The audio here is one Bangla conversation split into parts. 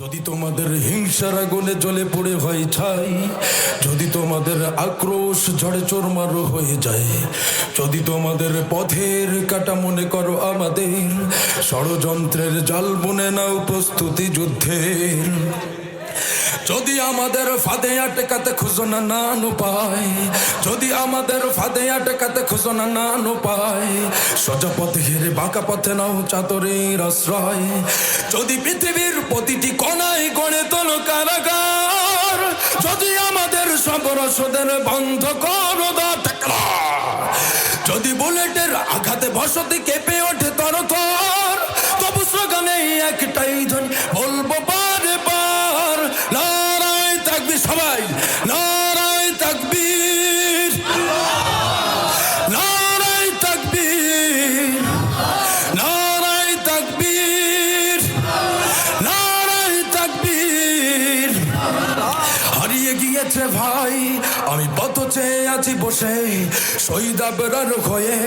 যদি তোমাদের হিংসার আগুনে জ্বলে পড়ে হয় ছাই, যদি তোমাদের আক্রোশ ঝড়ে চোরমার হয়ে যায়, যদি তোমাদের পথের কাটা মনে করো আমাদের, ষড়যন্ত্রের জাল বুনে না প্রস্তুতি যুদ্ধের। যদি আমাদের ফাঁদে আটকাতে খুঁজো না পায়। যদি আমাদের ফাঁদে আটকাতে খুঁজো না পায়। সোজা পথে হেরে বাঁকা পথে নাও চাতরের আশ্রয়। যদি পৃথিবীর প্রতিটি কোনায় গড়ে তোলো কারাগার, যদি আমাদের সব রসদের বন্ধ করো টাকরা যদি বুলেটের আঘাতে বসতি কেঁপে ওঠে তর তর তবু স্লোগানে একটাই ধ্বনি সবাই হারিয়ে গিয়েছে ভাই। আমি পথ চেয়ে আছি বসে, শহীদ হয়ে।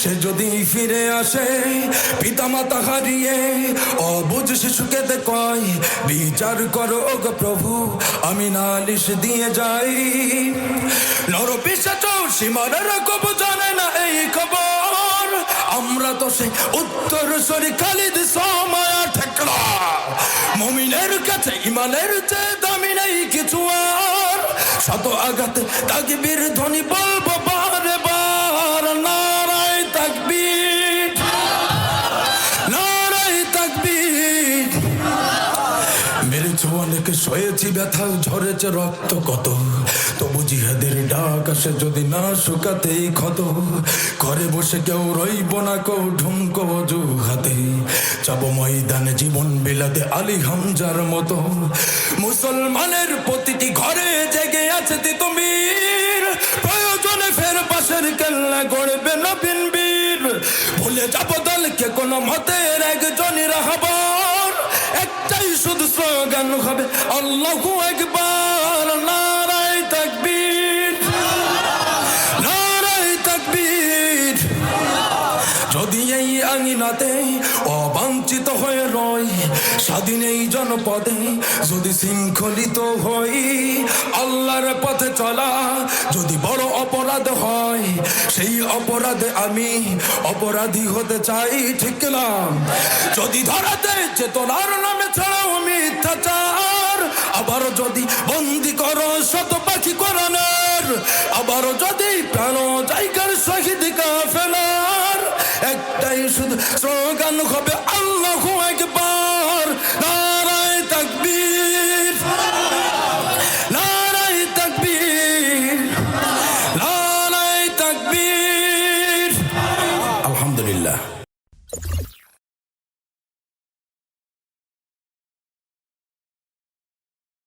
সে যদি ফিরে আসে পিতা মাতা হারিয়ে অবুঝ শিশুকে দেখয় বিচার করো গো প্রভু, আমি নালিশ দিয়ে যাই। নর পিসাচ সীমারের কব জানে না এই খবর। আমরা তো সেই উত্তর সরি খালিদ সময় ঠেকলা মমিনের কাছে ইমানের চেয়ে দামি নেই কিছু আর। শত আঘাতে, তাকবীর ধ্বনি বলব, বারে বার। নারায় তাকবীর নারায় তাকবীর। মেরেছে অনেক সয়েছি ব্যথা, ঝরেছে রক্ত কত। তবু জিহাদের ডাক আসে যদি না শুকাতেই ক্ষত। ঘরে বসে কেউ রইব না কেউ ঢুমকো হাতে যাব ময়দানে জীবন বিলাতে আলী হামজার মতো। মুসলমানের প্রতিটি ঘরে তিতুমির প্রয়োজনে ফের পাশের কেল্লা গড়বে নবীন বীর। ভুলে যাব দলকে কোনো মতের একজনই রাহবার। একটাই শুধু স্লোগান হবে, আল্লাহু একবার, নারায় তাকবীর। যদি এই আঙিনাতে অবাঞ্ছিত হয়ে রই স্বাধীন এই জনপদে। যদি শৃঙ্খলিত হই, আল্লাহর পথে চলা, যদি বড় অপরাধ হয়, সেই অপরাধে আমি অপরাধী হতে চাই, ঠিক যদি ধরাতে চেতনার নামে ছাড়াও মিথ্যাচার, আবার যদি বন্দি করো শত পাখি কোরআনের আবারও যদি প্রাণ জায়গার শহীদ একটাই শুধু স্লোগান হবে আল্লাহ